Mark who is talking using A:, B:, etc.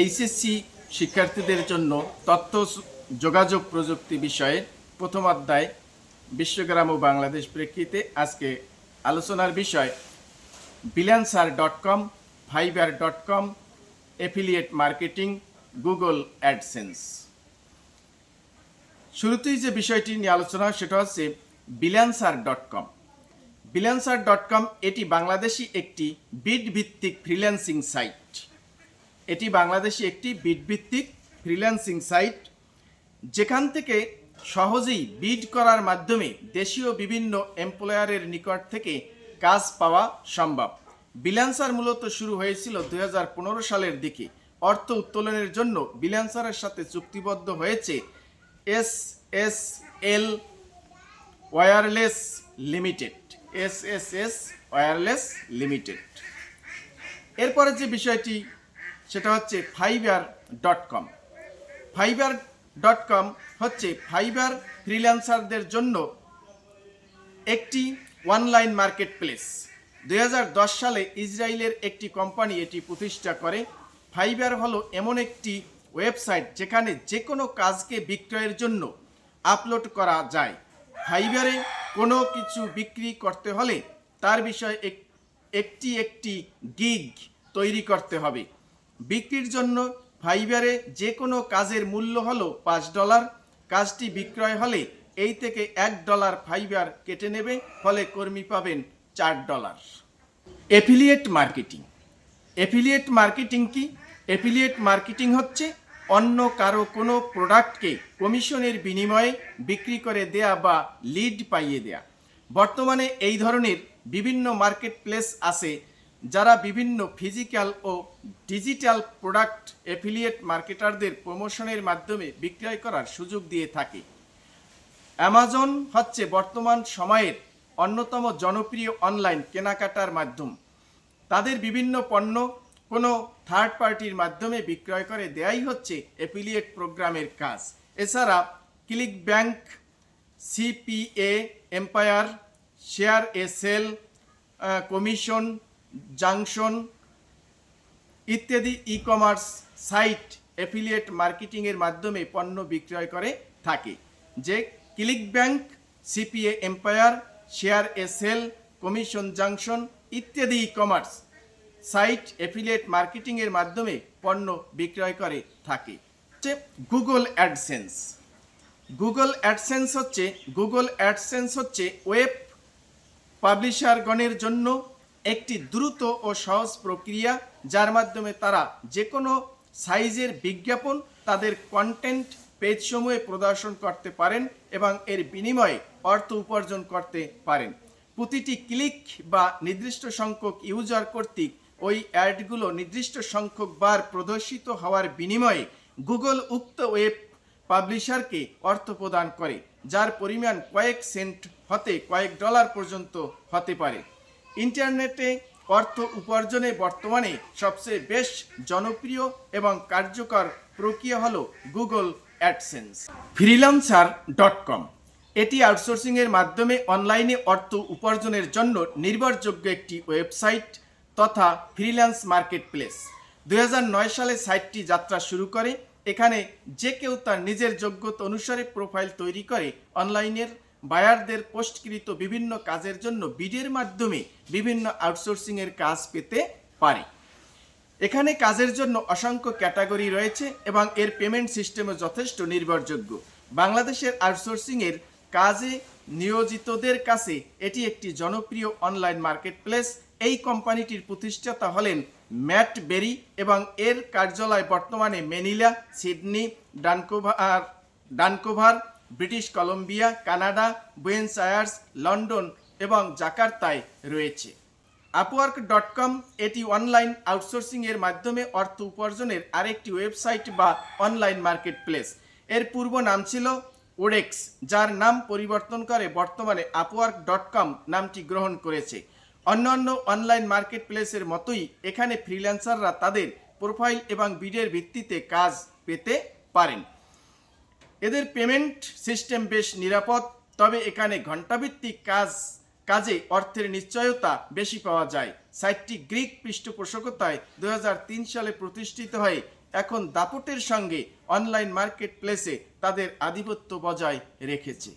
A: HSC শিক্ষার্থীদের জন্য তথ্য যোগাযোগ প্রযুক্তি বিষয়ে প্রথম অধ্যায়, বিশ্বগ্রাম ও বাংলাদেশ প্রেক্ষিতে আজকে আলোচনার বিষয়, freelancer dot com, Fiverr dot com, affiliate marketing, Google AdSense. শুরুতেই যে বিষয়টি নিয়ে আলোচনা, সেটা হচ্ছে বিলান্সার ডট কম। বিলান্সার ডট কম, এটি বাংলাদেশি একটি বিড ভিত্তিক ফ্রিল্যান্সিং সাইট। এটি বাংলাদেশি একটি বিড ভিত্তিক ফ্রিল্যান্সিং সাইট যেখান থেকে সহজেই বিড করার মাধ্যমে দেশীয় বিভিন্ন এমপ্লয়ারের নিকট থেকে কাজ পাওয়া সম্ভব। বিলান্সার মূলত শুরু হয়েছিল দু হাজার পনেরো সালের দিকে। অর্থ উত্তোলনের জন্য বিলান্সারের সাথে চুক্তিবদ্ধ হয়েছে S S L wireless limited S S S wireless limited এরপরে যে বিষয়টি সেটা হচ্ছে Fiverr dot com Fiverr dot com হচ্ছে ফাইবার ফ্রিল্যান্সারদের জন্য একটি অনলাইন মার্কেট প্লেস দু হাজার দশ সালে ইসরায়েলের একটি কোম্পানি এটি প্রতিষ্ঠা করে। ফাইবার হলো এমন একটি ওয়েবসাইট যেখানে যে কোনো কাজকে বিক্রয়ের জন্য আপলোড করা যায়। ফাইবারে কোনো কিছু বিক্রি করতে হলে তার বিষয়ে এক- একটি একটি গিগ তৈরি করতে হবে। বিক্রির জন্য ফাইবারে যে কোনো কাজের মূল্য হলো পাঁচ ডলার। কাজটি বিক্রয় হলে এই থেকে এক ডলার ফাইবার কেটে নেবে, ফলে কর্মী পাবেন চার dollar. Affiliate marketing. Affiliate marketing কি? এফিলিয়েট মার্কেটিং হচ্ছে অন্য কারও কোনো প্রোডাক্টকে কমিশনের বিনিময়ে বিক্রি করে দেয়া বা লিড পাইয়ে দেয়া। বর্তমানে এই ধরনের বিভিন্ন মার্কেট প্লেস আছে যারা বিভিন্ন ফিজিক্যাল ও ডিজিটাল প্রোডাক্ট এফিলিয়েট মার্কেটারদের প্রমোশনের মাধ্যমে বিক্রয় করার সুযোগ দিয়ে থাকে। অ্যামাজন হচ্ছে বর্তমান সময়ের অন্যতম জনপ্রিয় অনলাইন কেনাকাটার মাধ্যম। তাদের বিভিন্ন পণ্য কোনো থার্ড পার্টির মাধ্যমে বিক্রয় করে দেয়াই হচ্ছে এফিলিয়েট প্রোগ্রামের কাজ। এছাড়া ClickBank CPA Empire ShareASale Commission Junction ইত্যাদি ই কমার্স সাইট অ্যাফিলিয়েট মার্কেটিংয়ের মাধ্যমে পণ্য বিক্রয় করে থাকে, যে ClickBank CPA Empire ShareASale Commission Junction ইত্যাদি ই কমার্স সাইট এফিলিয়েট মার্কেটিংয়ের মাধ্যমে পণ্য বিক্রয় করে থাকে। হচ্ছে গুগল অ্যাডসেন্স গুগল অ্যাডসেন্স হচ্ছে গুগল অ্যাডসেন্স হচ্ছে ওয়েব পাবলিশারগণের জন্য একটি দ্রুত ও সহজ প্রক্রিয়া, যার মাধ্যমে তারা যে কোনো সাইজের বিজ্ঞাপন তাদের কন্টেন্ট পেজসমূহে প্রদর্শন করতে পারেন এবং এর বিনিময়ে অর্থ উপার্জন করতে পারেন। প্রতিটি ক্লিক বা নির্দিষ্ট সংখ্যক ইউজার কর্তৃক ওই অ্যাডগুলো নির্দিষ্ট সংখ্যক বার প্রদর্শিত হওয়ার বিনিময়ে গুগল উক্ত ওয়েব পাবলিশারকে অর্থ প্রদান করে, যার পরিমাণ কয়েক সেন্ট হতে কয়েক ডলার পর্যন্ত হতে পারে। ইন্টারনেটে অর্থ উপার্জনে বর্তমানে সবচেয়ে বেশ জনপ্রিয় এবং কার্যকর প্রক্রিয়া হলো Google AdSense. Freelancer dot com. এটি আউটসোর্সিংয়ের মাধ্যমে অনলাইনে অর্থ উপার্জনের জন্য নির্ভরযোগ্য একটি ওয়েবসাইট তথা ফ্রিল্যান্স মার্কেট প্লেস দু হাজার নয় সালে সাইটটি যাত্রা শুরু করে। এখানে যে কেউ তার নিজের যোগ্যতা অনুসারে প্রোফাইল তৈরি করে অনলাইনের বায়ারদের পোস্টকৃত বিভিন্ন কাজের জন্য বিডের মাধ্যমে বিভিন্ন আউটসোর্সিংয়ের কাজ পেতে পারে। এখানে কাজের জন্য অসংখ্য ক্যাটাগরি রয়েছে এবং এর পেমেন্ট সিস্টেমও যথেষ্ট নির্ভরযোগ্য। বাংলাদেশের আউটসোর্সিংয়ের কাজে নিয়োজিতদের কাছে এটি একটি জনপ্রিয় অনলাইন মার্কেট প্লেস এই কোম্পানিটির প্রতিষ্ঠাতা হলেন ম্যাট বেরি এবং এর কার্যালয় বর্তমানে Manila Sydney, Vancouver Vancouver British Columbia, Canada, Buenos Aires, London এবং জাকার্তায় রয়েছে। আপওয়ার্ক ডট কম এটি অনলাইন আউটসোর্সিংয়ের মাধ্যমে অর্থ উপার্জনের আরেকটি ওয়েবসাইট বা অনলাইন মার্কেট প্লেস এর পূর্ব নাম ছিল ওডেক্স যার নাম পরিবর্তন করে বর্তমানে আপওয়ার্ক ডট কম নামটি গ্রহণ করেছে। অন্যান্য অনলাইন মার্কেট প্লেসের মতোই এখানে ফ্রিল্যান্সাররা তাদের প্রোফাইল এবং বিডের ভিত্তিতে কাজ পেতে পারেন। এদের পেমেন্ট সিস্টেম বেশ নিরাপদ, তবে এখানে ঘণ্টাভিত্তিক কাজ, কাজে অর্থের নিশ্চয়তা বেশি পাওয়া যায়। সাইটটি গ্রিক পৃষ্ঠপোষকতায় দু হাজার তিন সালে প্রতিষ্ঠিত হয়ে এখন দাপটের সঙ্গে অনলাইন মার্কেট প্লেসে তাদের আধিপত্য বজায় রেখেছে।